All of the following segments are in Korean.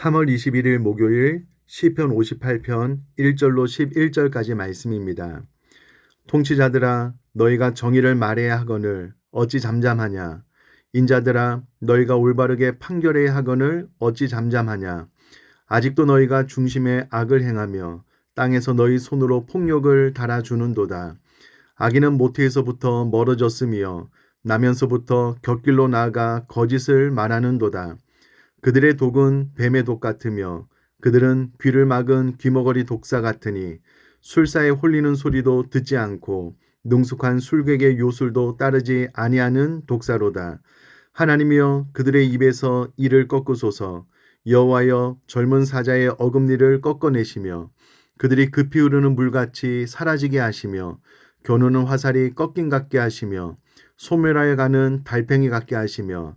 3월 21일 목요일 시편 58편 1절로 11절까지 말씀입니다. 통치자들아 너희가 정의를 말해야 하거늘 어찌 잠잠하냐? 인자들아 너희가 올바르게 판결해야 하거늘 어찌 잠잠하냐? 아직도 너희가 중심에 악을 행하며 땅에서 너희 손으로 폭력을 달아주는도다. 악인은 모태에서부터 멀어졌으며 나면서부터 곁길로 나아가 거짓을 말하는도다 그들의 독은 뱀의 독 같으며 그들은 귀를 막은 귀머거리 독사 같으니 술사에 홀리는 소리도 듣지 않고 능숙한 술객의 요술도 따르지 아니하는 독사로다. 하나님이여 그들의 입에서 이를 꺾으소서 여호와여 젊은 사자의 어금니를 꺾어내시며 그들이 급히 흐르는 물같이 사라지게 하시며 겨누는 화살이 꺾인 같게 하시며 소멸하여 가는 달팽이 같게 하시며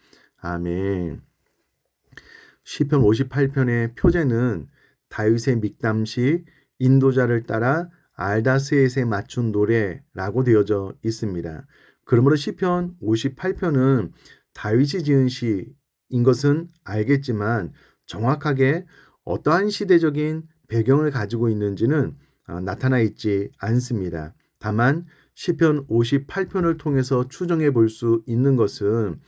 아멘. 시편 58편의 표제는 다윗의 믹담시 인도자를 따라 알다스엣에 맞춘 노래라고 되어져 있습니다. 그러므로 시편 58편은 다윗이 지은 시인 것은 알겠지만 정확하게 어떠한 시대적인 배경을 가지고 있는지는 어, 나타나 있지 않습니다. 다만 시편 58편을 통해서 추정해 볼 수 있는 것은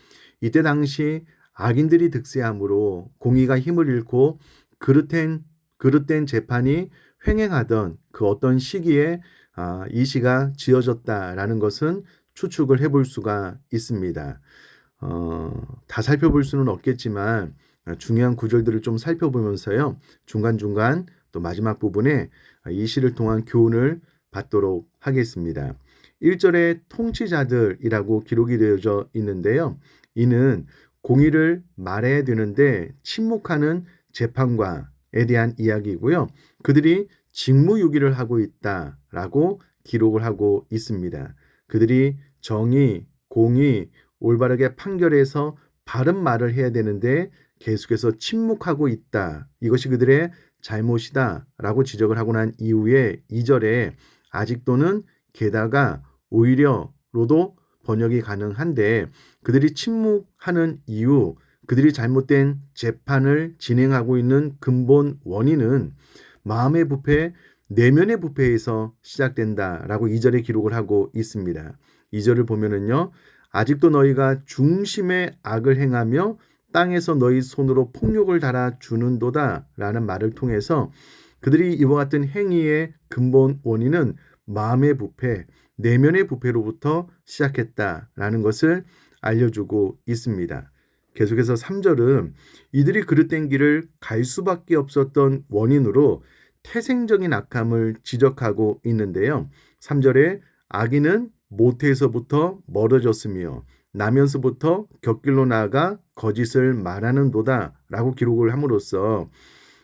이때 당시 악인들이 득세함으로 공의가 힘을 잃고 그릇된 그릇된 재판이 횡행하던 그 어떤 시기에 아, 이 시가 지어졌다라는 것은 추측을 해볼 수가 있습니다. 어, 다 살펴볼 수는 없겠지만 중요한 구절들을 좀 살펴보면서요. 중간 중간 또 마지막 부분에 이 시를 통한 교훈을 받도록 하겠습니다. 1절에 통치자들이라고 기록이 되어져 있는데요. 이는 공의를 말해야 되는데 침묵하는 재판관에 대한 이야기이고요. 그들이 직무유기를 하고 있다라고 기록을 하고 있습니다. 그들이 정의, 공의, 올바르게 판결해서 바른 말을 해야 되는데 계속해서 침묵하고 있다. 이것이 그들의 잘못이다 라고 지적을 하고 난 이후에 2절에 아직도는 게다가 오히려로도 번역이 가능한데 그들이 침묵하는 이유, 그들이 잘못된 재판을 진행하고 있는 근본 원인은 마음의 부패, 내면의 부패에서 시작된다라고 2절에 기록을 하고 있습니다. 2절을 보면은요. 아직도 너희가 중심의 악을 행하며 땅에서 너희 손으로 폭력을 달아 주는도다 라는 말을 통해서 그들이 이와 같은 행위의 근본 원인은 마음의 부패, 내면의 부패로부터 시작했다라는 것을 알려주고 있습니다. 계속해서 3절은 이들이 그릇된 길을 갈 수밖에 없었던 원인으로 태생적인 악함을 지적하고 있는데요. 3절에 악인은 모태에서부터 멀어졌으며 나면서부터 곁길로 나아가 거짓을 말하는 도다라고 기록을 함으로써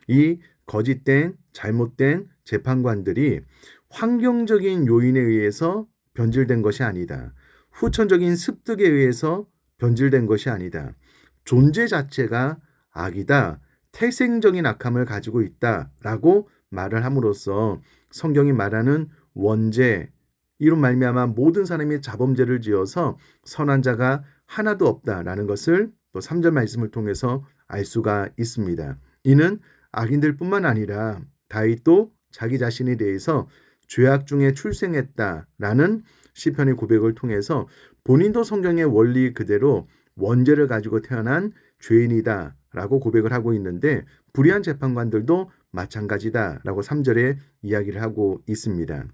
이 거짓된 잘못된 재판관들이 환경적인 요인에 의해서 변질된 것이 아니다. 후천적인 습득에 의해서 변질된 것이 아니다. 존재 자체가 악이다. 태생적인 악함을 가지고 있다 라고 말을 함으로써 성경이 말하는 원죄 이로 말미암아 모든 사람이 자범죄를 지어서 선한 자가 하나도 없다라는 것을 또 3절 말씀을 통해서 알 수가 있습니다. 이는 악인들뿐만 아니라 다윗도 자기 자신에 대해서 죄악 중에 출생했다라는 시편의 고백을 통해서 본인도 성경의 원리 그대로 원죄를 가지고 태어난 죄인이다라고 고백을 하고 있는데 불의한 재판관들도 마찬가지다라고 3절에 이야기를 하고 있습니다.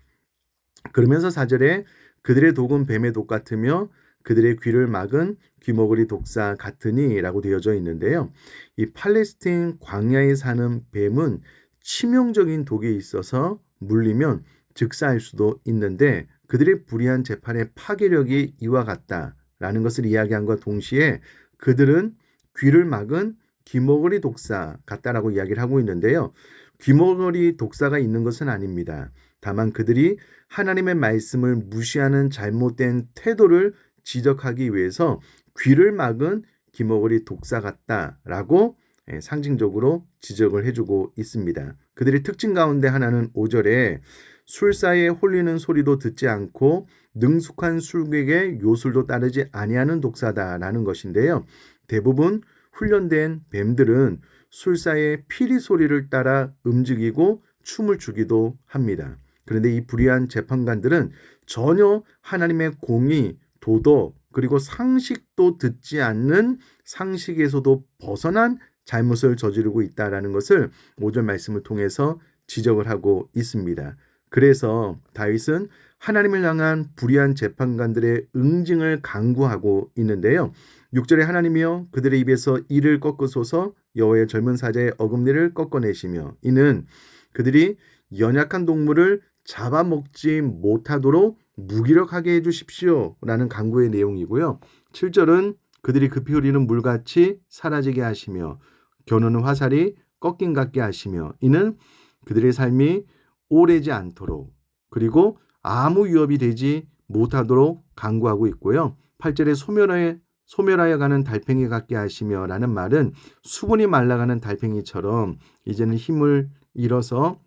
그러면서 4절에 그들의 독은 뱀의 독 같으며 그들의 귀를 막은 귀머거리 독사 같으니라고 되어져 있는데요. 이 팔레스틴 광야에 사는 뱀은 치명적인 독에 있어서 물리면 즉사할 수도 있는데 그들의 불의한 재판의 파괴력이 이와 같다라는 것을 이야기한과 동시에 그들은 귀를 막은 귀머거리 독사 같다라고 이야기를 하고 있는데요. 귀머거리 독사가 있는 것은 아닙니다. 다만 그들이 하나님의 말씀을 무시하는 잘못된 태도를 지적하기 위해서 귀를 막은 귀머거리 독사 같다라고 예, 상징적으로 지적을 해주고 있습니다. 그들의 특징 가운데 하나는 5절에 술사에 홀리는 소리도 듣지 않고 능숙한 술객의 요술도 따르지 아니하는 독사다라는 것인데요. 대부분 훈련된 뱀들은 술사의 피리 소리를 따라 움직이고 춤을 추기도 합니다. 그런데 이 불의한 재판관들은 전혀 하나님의 공의, 도덕, 그리고 상식도 듣지 않는 상식에서도 벗어난 잘못을 저지르고 있다라는 것을 5절 말씀을 통해서 지적을 하고 있습니다. 그래서 다윗은 하나님을 향한 불의한 재판관들의 응징을 강구하고 있는데요. 6절에 하나님이여 그들의 입에서 이를 꺾으소서 여호와의 젊은 사자의 어금니를 꺾어내시며 이는 그들이 연약한 동물을 잡아먹지 못하도록 무기력하게 해주십시오 라는 강구의 내용이고요. 7절은 그들이 급히 흐리는 물같이 사라지게 하시며 겨누는 화살이 꺾인 같게 하시며 이는 그들의 삶이 오래지 않도록 그리고 아무 위협이 되지 못하도록 강구하고 있고요. 8절에 소멸하여 소멸하여 가는 달팽이 같게 하시며 라는 말은 수분이 말라가는 달팽이처럼 이제는 힘을 잃어서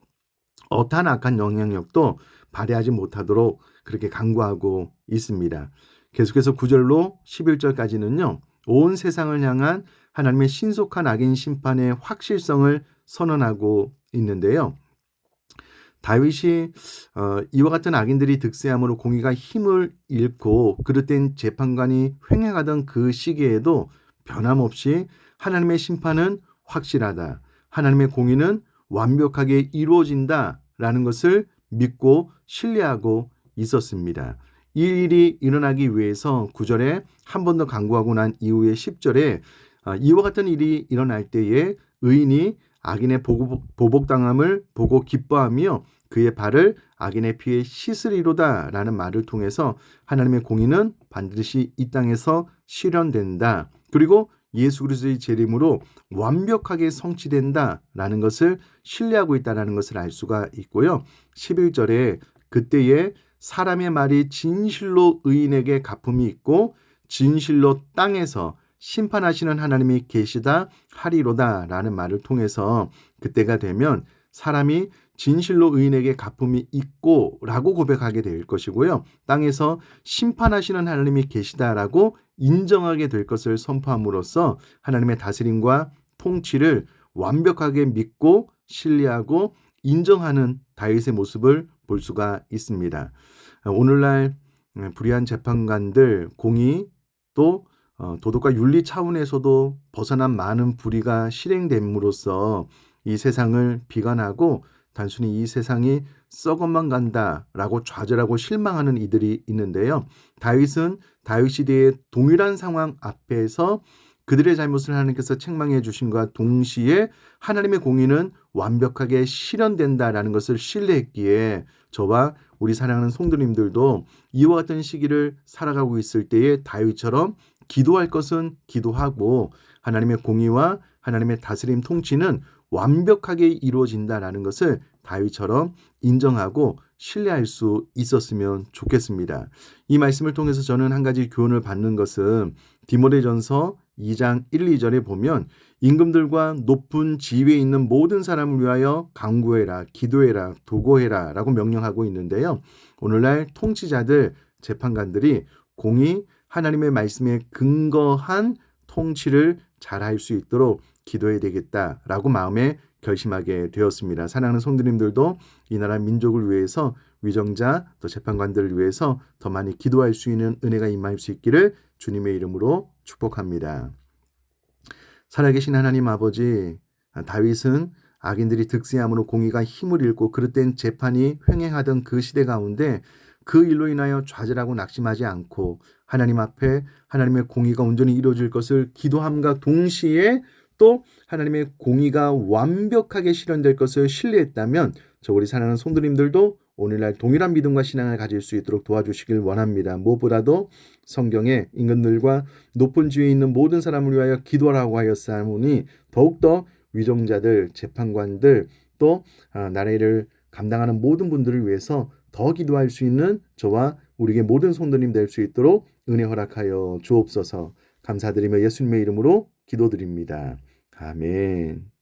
어탄 악한 영향력도 발휘하지 못하도록 그렇게 강구하고 있습니다. 계속해서 9절로 11절까지는요. 온 세상을 향한 하나님의 신속한 악인 심판의 확실성을 선언하고 있는데요. 다윗이 어, 이와 같은 악인들이 득세함으로 공의가 힘을 잃고 그릇된 재판관이 횡행하던 그 시기에도 변함없이 하나님의 심판은 확실하다. 하나님의 공의는 완벽하게 이루어진다라는 것을 믿고 신뢰하고 있었습니다. 이 일이 일어나기 위해서 9절에 한 번 더 강구하고 난 이후에 10절에 아, 이와 같은 일이 일어날 때에 의인이 악인의 보복당함을 보고 기뻐하며 그의 발을 악인의 피에 씻으리로다 라는 말을 통해서 하나님의 공의는 반드시 이 땅에서 실현된다. 그리고 예수 그리스도의 재림으로 완벽하게 성취된다 라는 것을 신뢰하고 있다라는 것을 알 수가 있고요. 11절에 그때에 사람의 말이 진실로 의인에게 가품이 있고 진실로 땅에서 심판하시는 하나님이 계시다 하리로다 라는 말을 통해서 그때가 되면 사람이 진실로 의인에게 가품이 있고라고 고백하게 될 것이고요. 땅에서 심판하시는 하나님이 계시다라고 인정하게 될 것을 선포함으로써 하나님의 다스림과 통치를 완벽하게 믿고 신뢰하고 인정하는 다윗의 모습을 볼 수가 있습니다. 오늘날 불의한 재판관들 공의 또 어, 도덕과 윤리 차원에서도 벗어난 많은 불의가 실행됨으로써 이 세상을 비관하고 단순히 이 세상이 썩어만 간다라고 좌절하고 실망하는 이들이 있는데요. 다윗은 다윗 시대의 동일한 상황 앞에서 그들의 잘못을 하나님께서 책망해 주신과 동시에 하나님의 공의는 완벽하게 실현된다라는 것을 신뢰했기에 저와 우리 사랑하는 성도님들도 이와 같은 시기를 살아가고 있을 때에 다윗처럼 기도할 것은 기도하고 하나님의 공의와 하나님의 다스림 통치는 완벽하게 이루어진다라는 것을 다윗처럼 인정하고 신뢰할 수 있었으면 좋겠습니다. 이 말씀을 통해서 저는 한 가지 교훈을 받는 것은 디모데전서 2장 1, 2절에 보면 임금들과 높은 지위에 있는 모든 사람을 위하여 강구해라, 기도해라, 도고해라라고 명령하고 있는데요. 오늘날 통치자들, 재판관들이 공의 하나님의 말씀에 근거한 통치를 잘 할 수 있도록 기도해야 되겠다라고 마음에 결심하게 되었습니다. 사랑하는 성도님들도 이 나라 민족을 위해서 위정자 또 재판관들을 위해서 더 많이 기도할 수 있는 은혜가 임할 수 있기를 주님의 이름으로 축복합니다. 살아계신 하나님 아버지 다윗은 악인들이 득세함으로 공의가 힘을 잃고 그릇된 재판이 횡행하던 그 시대 가운데 그 일로 인하여 좌절하고 낙심하지 않고 하나님 앞에 하나님의 공의가 온전히 이루어질 것을 기도함과 동시에 또 하나님의 공의가 완벽하게 실현될 것을 신뢰했다면 저 우리 사랑하는 성도님들도 오늘날 동일한 믿음과 신앙을 가질 수 있도록 도와주시길 원합니다. 무엇보다도 성경에 임금들과 높은 지위에 있는 모든 사람을 위하여 기도하라고 하였사오니 더욱더 위정자들, 재판관들 또 아, 나라를 감당하는 모든 분들을 위해서 더 기도할 수 있는 저와 우리의 모든 성도님 될 수 있도록 은혜 허락하여 주옵소서. 감사드리며 예수님의 이름으로 기도드립니다. 아멘.